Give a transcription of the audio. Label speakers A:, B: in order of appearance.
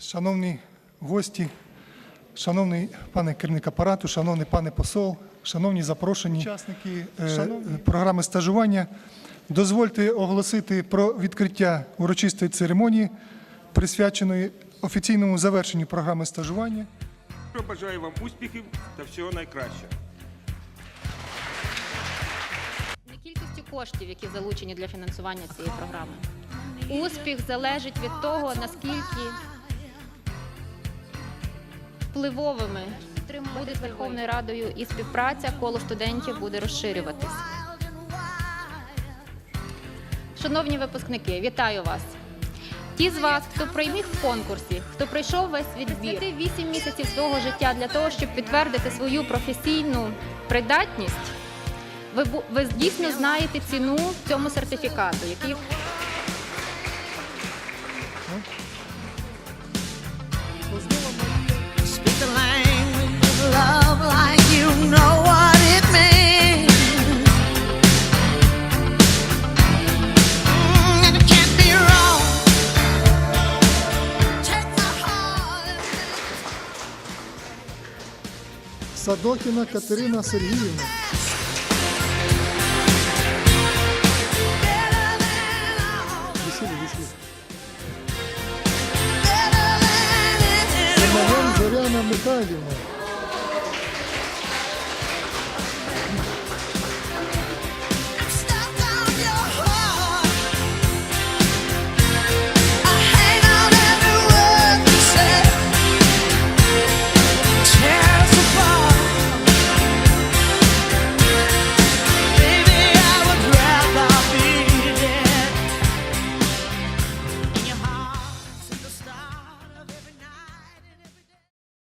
A: Шановні гості, шановний пане керівник апарату, шановний пане посол, шановні запрошені учасники е, програми стажування, дозвольте оголосити про відкриття урочистої церемонії, присвяченої офіційному завершенню програми стажування.
B: Бажаю вам успіхів та всього найкращого.
C: Не кількістю коштів, які залучені для фінансування цієї програми. Успіх залежить від того, наскільки впливовими буде з Верховною Радою і співпраця коло студентів буде розширюватись. Шановні випускники, вітаю вас! Ті з вас, хто прийміг в конкурсі, хто пройшов весь відбір, 8 місяців свого життя для того, щоб підтвердити свою професійну придатність, ви, ви дійсно знаєте ціну цьому сертифікату, який
A: Садохіна Катерина Сергіївна. Весілі, весілі. Симонян Зоряна Михайлівна.